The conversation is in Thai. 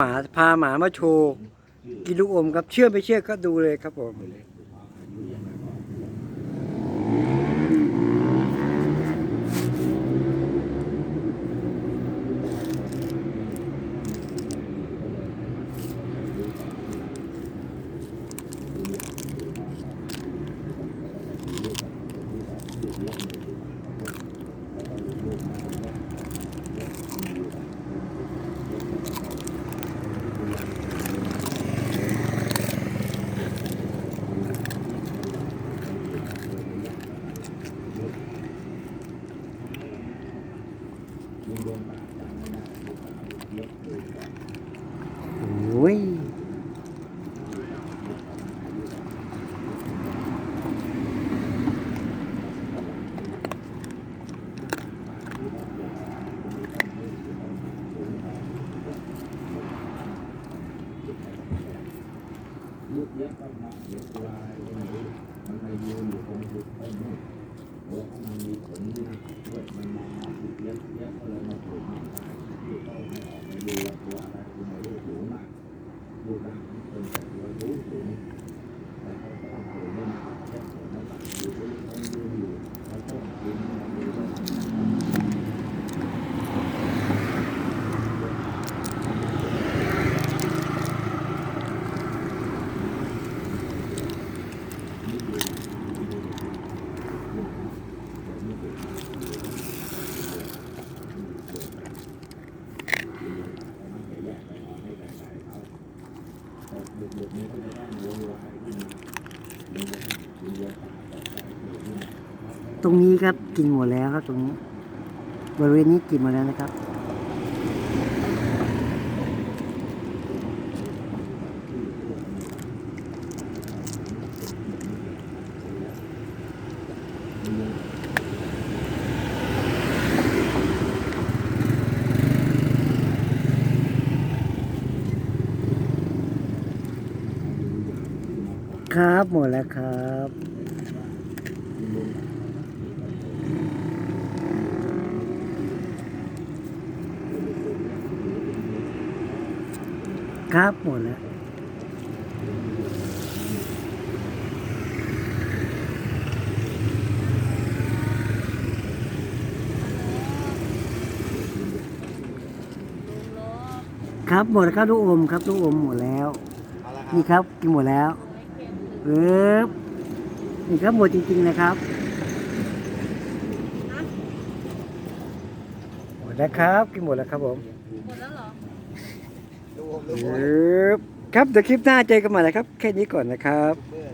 หมาพาหมามาโชว์กินลูกอมครับเชื่อไม่เชื่อก็ดูเลยครับผม โอ้ย ตรงนี้ ตรงนี้ครับกินหมดแล้วครับตรงนี้ บริเวณนี้กินหมดแล้วนะครับ ครับหมดแล้วครับครับหมดแล้วครับหมดแล้วครับลูกอมครับลูกอมหมดแล้วเอาละครันี่บครับกินหมดแล้ว เอ๊บนี่ครับหมดจริง ๆ นะครับหมดแล้วครับ กินหมดแล้วครับผมหมดแล้วเหรอดูผมดูผมเอ๊บครับเดี๋ยวคลิปหน้าเจอกันใหม่นะครับ แค่นี้ก่อนนะครับเมื่อย